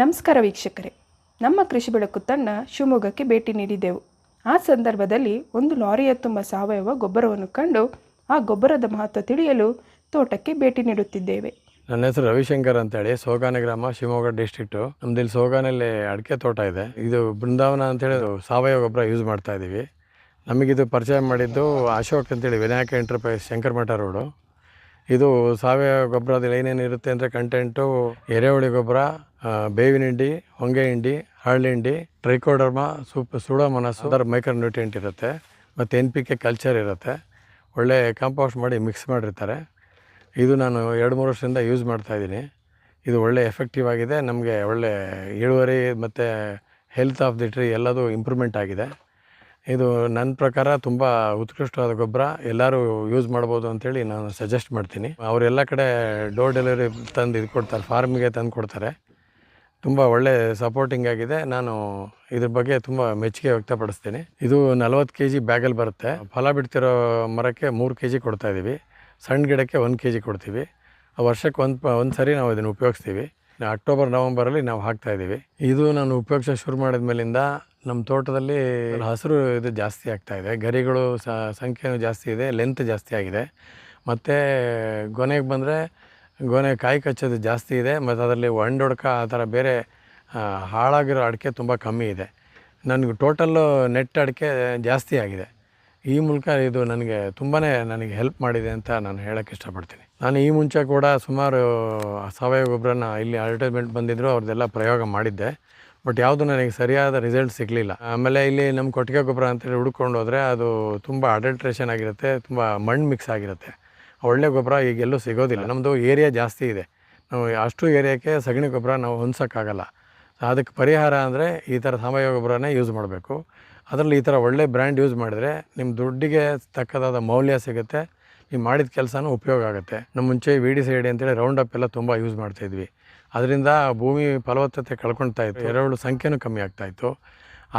ನಮಸ್ಕಾರ ವೀಕ್ಷಕರೇ. ನಮ್ಮ ಕೃಷಿ ಬೆಳಕು ತಂಡ ಶಿವಮೊಗ್ಗಕ್ಕೆ ಭೇಟಿ ನೀಡಿದೆವು. ಆ ಸಂದರ್ಭದಲ್ಲಿ ಒಂದು ಲಾರಿಯ ತುಂಬ ಸಾವಯವ ಗೊಬ್ಬರವನ್ನು ಕಂಡು ಆ ಗೊಬ್ಬರದ ಮಹತ್ವ ತಿಳಿಯಲು ತೋಟಕ್ಕೆ ಭೇಟಿ ನೀಡುತ್ತಿದ್ದೇವೆ. ನನ್ನ ಹೆಸರು ರವಿಶಂಕರ್ ಅಂತೇಳಿ. ಸೋಗಾನೆ ಗ್ರಾಮ, ಶಿವಮೊಗ್ಗ ಡಿಸ್ಟ್ರಿಕ್ಟು ನಮ್ದು ಇಲ್ಲಿ ಸೋಗಾನಲ್ಲಿ ಅಡಿಕೆ ತೋಟ ಇದೆ. ಇದು ಬೃಂದಾವನ ಅಂತೇಳಿ ಸಾವಯವ ಗೊಬ್ಬರ ಯೂಸ್ ಮಾಡ್ತಾ ಇದ್ದೀವಿ ನಮಗಿದು ಪರಿಚಯ ಮಾಡಿದ್ದು ಅಶೋಕ್ ಅಂತೇಳಿ, ವಿನಾಯಕ ಎಂಟರ್ಪ್ರೈಸ್ ಶಂಕರಮಠ ರೋಡು ಇದು ಸಾವಯವ ಗೊಬ್ಬರದಲ್ಲಿ ಏನೇನು ಇರುತ್ತೆ ಅಂದರೆ ಕಂಟೆಂಟು ಎರೆಹುಳಿ ಗೊಬ್ಬರ ಬೇವಿನ ಹಿಂಡಿ, ಹೊಂಗೆ ಹಿಂಡಿ ಹಳ್ಳಿಂಡಿ ಹಿಂಡಿ, ಟ್ರೈಕೋಡರ್ಮಾ, ಸೂಪ್, ಸುಡೋಮನಸ್ಸು, ಅದರ ಮೈಕ್ರೋ ನ್ಯೂಟ್ರಿಯೆಂಟ್ ಇರುತ್ತೆ. ಮತ್ತು ಎನ್ ಪಿ ಕೆ ಕಲ್ಚರ್ ಇರುತ್ತೆ. ಒಳ್ಳೆ ಕಾಂಪೋಸ್ಟ್ ಮಾಡಿ ಮಿಕ್ಸ್ ಮಾಡಿರ್ತಾರೆ. ಇದು ನಾನು ಎರಡು, ಮೂರು ವರ್ಷದಿಂದ ಯೂಸ್ ಮಾಡ್ತಾಯಿದ್ದೀನಿ ಇದು ಒಳ್ಳೆ ಎಫೆಕ್ಟಿವ್ ಆಗಿದೆ. ನಮಗೆ ಒಳ್ಳೆ ಇಳುವರಿ ಮತ್ತು ಹೆಲ್ತ್ ಆಫ್ ದಿ ಟ್ರೀ ಎಲ್ಲದೂ ಇಂಪ್ರೂವ್ಮೆಂಟ್ ಆಗಿದೆ. ಇದು ನನ್ನ ಪ್ರಕಾರ ತುಂಬ ಉತ್ಕೃಷ್ಟವಾದ ಗೊಬ್ಬರ. ಎಲ್ಲರೂ ಯೂಸ್ ಮಾಡ್ಬೋದು ಅಂತೇಳಿ ನಾನು ಸಜೆಸ್ಟ್ ಮಾಡ್ತೀನಿ. ಅವರೆಲ್ಲ ಕಡೆ ಡೋರ್ ಡೆಲಿವರಿ ತಂದು ಇದು ಕೊಡ್ತಾರೆ. ಫಾರ್ಮಿಗೆ ತಂದು ಕೊಡ್ತಾರೆ. ತುಂಬ ಒಳ್ಳೆ ಸಪೋರ್ಟಿಂಗ್ ಆಗಿದೆ. ನಾನು ಇದ್ರ ಬಗ್ಗೆ ತುಂಬ ಮೆಚ್ಚುಗೆ ವ್ಯಕ್ತಪಡಿಸ್ತೀನಿ. ಇದು ನಲವತ್ತು ಕೆ ಜಿ ಬ್ಯಾಗಲ್ಲಿ ಬರುತ್ತೆ. ಫಲ ಬಿಡ್ತಿರೋ ಮರಕ್ಕೆ ಮೂರು ಕೆ ಜಿ ಕೊಡ್ತಾ ಇದ್ದೀವಿ ಸಣ್ಣ ಗಿಡಕ್ಕೆ ಒಂದು ಕೆ ಜಿ ಕೊಡ್ತೀವಿ ವರ್ಷಕ್ಕೆ ಒಂದು ಒಂದು ಸರಿ ನಾವು ಇದನ್ನು ಉಪಯೋಗಿಸ್ತೀವಿ. ಅಕ್ಟೋಬರ್ ನವಂಬರಲ್ಲಿ ನಾವು ಹಾಕ್ತಾ ಇದ್ದೀವಿ ಇದು ನಾನು ಉಪಯೋಗಿಸೋಕೆ ಶುರು ಮಾಡಿದ ಮೇಲಿಂದ ನಮ್ಮ ತೋಟದಲ್ಲಿ ಹಸಿರು ಇದು ಜಾಸ್ತಿ ಆಗ್ತಾ ಇದೆ. ಗರಿಗಳು ಸ, ಸಂಖ್ಯೆನೂ ಜಾಸ್ತಿ ಇದೆ. ಲೆಂತ್ ಜಾಸ್ತಿ ಆಗಿದೆ. ಮತ್ತು ಗೊನೆಗೆ ಬಂದರೆ ಗೊನೆ ಕಾಯಿ ಕಚ್ಚೋದು ಜಾಸ್ತಿ ಇದೆ, ಮತ್ತು ಅದರಲ್ಲಿ ಒಂಡೊಡ್ಕ ಆ ಥರ ಬೇರೆ ಹಾಳಾಗಿರೋ ಅಡಿಕೆ ತುಂಬ ಕಮ್ಮಿ ಇದೆ. ನನಗೆ ಟೋಟಲ್ಲು ನೆಟ್ ಅಡಿಕೆ ಜಾಸ್ತಿ ಆಗಿದೆ. ಈ ಮೂಲಕ ಇದು ನನಗೆ ತುಂಬಾ ನನಗೆ ಹೆಲ್ಪ್ ಮಾಡಿದೆ ಅಂತ ನಾನು ಹೇಳೋಕ್ಕೆ ಇಷ್ಟಪಡ್ತೀನಿ. ನಾನು ಈ ಮುಂಚೆ ಕೂಡ ಸುಮಾರು ಸಾವಯವ ಗೊಬ್ಬರನ ಇಲ್ಲಿ ಅಡ್ವರ್ಟೈಸ್ಮೆಂಟ್ ಬಂದಿದ್ದರು ಅವ್ರದ್ದೆಲ್ಲ ಪ್ರಯೋಗ ಮಾಡಿದ್ದೆ. ಬಟ್ ಯಾವುದು ನನಗೆ ಸರಿಯಾದ ರಿಸಲ್ಟ್ ಸಿಗಲಿಲ್ಲ. ಆಮೇಲೆ ಇಲ್ಲಿ ನಮ್ಮ ಕೊಟ್ಟಿಗೆ ಗೊಬ್ಬರ ಅಂತೇಳಿ ಹುಡ್ಕೊಂಡು ಹೋದರೆ ಅದು ತುಂಬ ಅಡಲ್ಟ್ರೇಷನ್ ಆಗಿರುತ್ತೆ, ತುಂಬ ಮಣ್ಣು ಮಿಕ್ಸ್ ಆಗಿರುತ್ತೆ. ಒಳ್ಳೆ ಗೊಬ್ಬರ ಈಗ ಎಲ್ಲೂ ಸಿಗೋದಿಲ್ಲ ನಮ್ಮದು ಏರಿಯಾ ಜಾಸ್ತಿ ಇದೆ. ನಾವು ಅಷ್ಟು ಏರಿಯಾಕ್ಕೆ ಸಗಣಿ ಗೊಬ್ಬರ ನಾವು ಹೊಂದ್ಸೋಕ್ಕಾಗಲ್ಲ. ಅದಕ್ಕೆ ಪರಿಹಾರ ಅಂದರೆ ಈ ಥರ ಸಾವಯವ ಗೊಬ್ಬರನೇ ಯೂಸ್ ಮಾಡಬೇಕು. ಅದರಲ್ಲಿ ಈ ಥರ ಒಳ್ಳೆ ಬ್ರ್ಯಾಂಡ್ ಯೂಸ್ ಮಾಡಿದರೆ ನಿಮ್ಮ ದುಡ್ಡಿಗೆ ತಕ್ಕದಾದ ಮೌಲ್ಯ ಸಿಗುತ್ತೆ. ನೀವು ಮಾಡಿದ ಕೆಲಸನೂ ಉಪಯೋಗ ಆಗುತ್ತೆ. ನಮ್ಮ ಮುಂಚೆ ವಿ ಡಿ ಸೈಡ್ ಅಂತೇಳಿ ರೌಂಡ್ ಅಪ್ ಎಲ್ಲ ತುಂಬ ಯೂಸ್ ಮಾಡ್ತಾಯಿದ್ವಿ ಅದರಿಂದ ಭೂಮಿ ಫಲವತ್ತತೆ ಕಳ್ಕೊಳ್ತಾ ಇತ್ತು. ಎರೆಹುಳು ಸಂಖ್ಯೆನೂ ಕಮ್ಮಿ ಆಗ್ತಾಯಿತ್ತು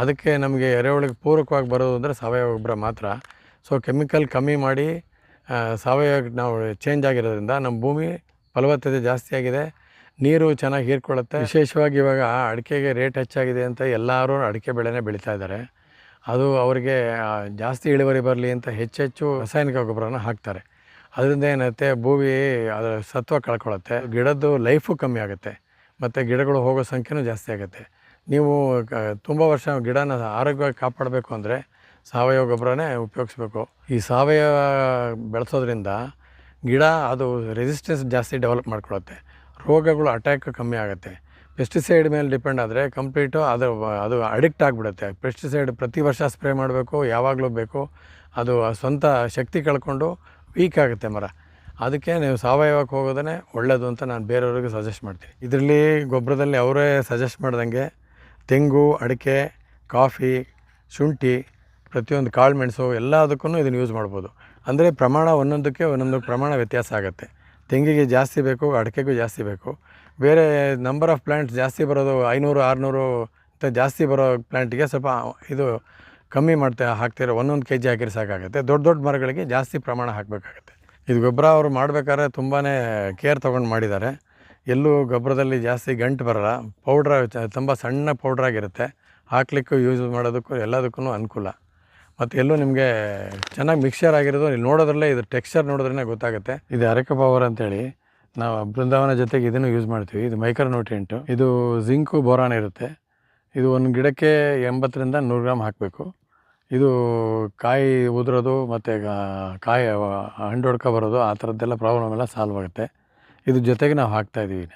ಅದಕ್ಕೆ ನಮಗೆ ಎರೆಹುಳಿಗೆ ಪೂರಕವಾಗಿ ಬರೋದು ಅಂದರೆ ಸಾವಯವ ಗೊಬ್ಬರ ಮಾತ್ರ. ಸೊ ಕೆಮಿಕಲ್ ಕಮ್ಮಿ ಮಾಡಿ ಸಾವಯವ ನಾವು ಚೇಂಜ್ ಆಗಿರೋದ್ರಿಂದ ನಮ್ಮ ಭೂಮಿ ಫಲವತ್ತತೆ ಜಾಸ್ತಿ ಆಗಿದೆ. ನೀರು ಚೆನ್ನಾಗಿ ಹೀರ್ಕೊಳ್ಳುತ್ತೆ. ವಿಶೇಷವಾಗಿ ಇವಾಗ ಅಡಿಕೆಗೆ ರೇಟ್ ಹೆಚ್ಚಾಗಿದೆ ಅಂತ ಎಲ್ಲರೂ ಅಡಿಕೆ ಬೆಳೆನೇ ಬೆಳೀತಾ ಇದ್ದಾರೆ. ಅದು ಅವರಿಗೆ ಜಾಸ್ತಿ ಇಳುವರಿ ಬರಲಿ ಅಂತ ಹೆಚ್ಚೆಚ್ಚು ರಾಸಾಯನಿಕ ಗೊಬ್ಬರನ ಹಾಕ್ತಾರೆ. ಅದರಿಂದ ಏನಾಗುತ್ತೆ ಭೂಮಿ ಅದರ ಸತ್ವ ಕಳ್ಕೊಳ್ಳುತ್ತೆ. ಗಿಡದ್ದು ಲೈಫು ಕಮ್ಮಿ ಆಗುತ್ತೆ. ಮತ್ತು ಗಿಡಗಳು ಹೋಗೋ ಸಂಖ್ಯೆನೂ ಜಾಸ್ತಿ ಆಗುತ್ತೆ. ನೀವು ತುಂಬ ವರ್ಷ ಗಿಡನ ಆರೋಗ್ಯವಾಗಿ ಕಾಪಾಡಬೇಕು ಅಂದರೆ ಸಾವಯವ ಗೊಬ್ಬರನೇ ಉಪಯೋಗಿಸ್ಬೇಕು. ಈ ಸಾವಯವ ಬೆಳೆಸೋದ್ರಿಂದ ಗಿಡ ಅದು ರೆಸಿಸ್ಟೆನ್ಸ್ ಜಾಸ್ತಿ ಡೆವಲಪ್ ಮಾಡ್ಕೊಳುತ್ತೆ. ರೋಗಗಳು ಅಟ್ಯಾಕ್ ಕಮ್ಮಿ ಆಗುತ್ತೆ. ಪೆಸ್ಟಿಸೈಡ್ ಮೇಲೆ ಡಿಪೆಂಡ್ ಆದರೆ ಕಂಪ್ಲೀಟು ಅದು ಅದು ಅಡಿಕ್ಟ್ ಆಗಿಬಿಡುತ್ತೆ. ಪೆಸ್ಟಿಸೈಡ್ ಪ್ರತಿ ವರ್ಷ ಸ್ಪ್ರೇ ಮಾಡಬೇಕು, ಯಾವಾಗಲೂ ಬೇಕು. ಅದು ಸ್ವಂತ ಶಕ್ತಿ ಕಳ್ಕೊಂಡು ವೀಕ್ ಆಗುತ್ತೆ ಮರ. ಅದಕ್ಕೆ ನೀವು ಸಾವಯವಕ್ಕೆ ಹೋಗೋದೇ ಒಳ್ಳೆಯದು ಅಂತ ನಾನು ಬೇರೆಯವ್ರಿಗೆ ಸಜೆಸ್ಟ್ ಮಾಡ್ತೀನಿ. ಇದರಲ್ಲಿ ಗೊಬ್ಬರದಲ್ಲಿ ಅವರೇ ಸಜೆಸ್ಟ್ ಮಾಡ್ದಂಗೆ ತೆಂಗು, ಅಡಿಕೆ, ಕಾಫಿ, ಶುಂಠಿ ಪ್ರತಿಯೊಂದು ಕಾಳು, ಮೆಣಸು ಎಲ್ಲದಕ್ಕೂ ಇದನ್ನು ಯೂಸ್ ಮಾಡ್ಬೋದು. ಅಂದರೆ ಪ್ರಮಾಣ ಒಂದೊಂದಕ್ಕೆ ಒಂದೊಂದು ಪ್ರಮಾಣ ವ್ಯತ್ಯಾಸ ಆಗುತ್ತೆ. ತೆಂಗಿಗೆ ಜಾಸ್ತಿ ಬೇಕು, ಅಡಿಕೆಗೂ ಜಾಸ್ತಿ ಬೇಕು. ಬೇರೆ ನಂಬರ್ ಆಫ್ ಪ್ಲ್ಯಾಂಟ್ಸ್ ಜಾಸ್ತಿ ಬರೋದು ಐನೂರು, ಆರುನೂರು ಅಂತ ಜಾಸ್ತಿ ಬರೋ ಪ್ಲ್ಯಾಂಟಿಗೆ ಸ್ವಲ್ಪ ಇದು ಕಮ್ಮಿ ಮಾಡ್ತಾ ಹಾಕ್ತಿರೋ, ಒಂದೊಂದು ಕೆ ಜಿ ಹಾಕಿದ್ರೆ ಸಾಕಾಗುತ್ತೆ. ದೊಡ್ಡ ದೊಡ್ಡ ಮರಗಳಿಗೆ ಜಾಸ್ತಿ ಪ್ರಮಾಣ ಹಾಕಬೇಕಾಗತ್ತೆ. ಇದು ಗೊಬ್ಬರ ಅವರು ಮಾಡಬೇಕಾದ್ರೆ ತುಂಬಾ ಕೇರ್ ತೊಗೊಂಡು ಮಾಡಿದ್ದಾರೆ. ಎಲ್ಲೂ ಗೊಬ್ಬರದಲ್ಲಿ ಜಾಸ್ತಿ ಗಂಟು ಬರಲ್ಲ. ಪೌಡ್ರ್ ತುಂಬ ಸಣ್ಣ ಪೌಡ್ರಾಗಿರುತ್ತೆ ಹಾಕ್ಲಿಕ್ಕೂ ಯೂಸ್ ಮಾಡೋದಕ್ಕೂ ಎಲ್ಲದಕ್ಕೂ ಅನುಕೂಲ. ಮತ್ತು ಎಲ್ಲೂ ನಿಮಗೆ ಚೆನ್ನಾಗಿ ಮಿಕ್ಸರ್ ಆಗಿರೋದು, ಇಲ್ಲಿ ನೋಡೋದ್ರಲ್ಲೇ ಇದು ಟೆಕ್ಸ್ಚರ್ ನೋಡಿದ್ರೇ ಗೊತ್ತಾಗುತ್ತೆ. ಇದು ಅರೆಕ ಪವರ್ ಅಂತೇಳಿ, ನಾವು ಬೃಂದಾವನ ಜೊತೆಗೆ ಇದನ್ನು ಯೂಸ್ ಮಾಡ್ತೀವಿ. ಇದು ಮೈಕ್ರೋ ನ್ಯೂಟ್ರಿಯೆಂಟು ಇದು ಜಿಂಕು ಬೋರಾನ್ ಇರುತ್ತೆ. ಇದು ಒಂದು ಗಿಡಕ್ಕೆ ಎಂಬತ್ತರಿಂದ ನೂರು ಗ್ರಾಮ್ ಹಾಕಬೇಕು. ಇದು ಕಾಯಿ ಉದುರೋದು, ಮತ್ತು ಕಾಯಿ ಹಣ್ಣು ಹೊಡ್ಕೊ ಬರೋದು, ಆ ಥರದ್ದೆಲ್ಲ ಪ್ರಾಬ್ಲಮ್ ಎಲ್ಲ ಸಾಲ್ವ್ ಆಗುತ್ತೆ. ಇದು ಜೊತೆಗೆ ನಾವು ಹಾಕ್ತಾಯಿದ್ದೀವಿ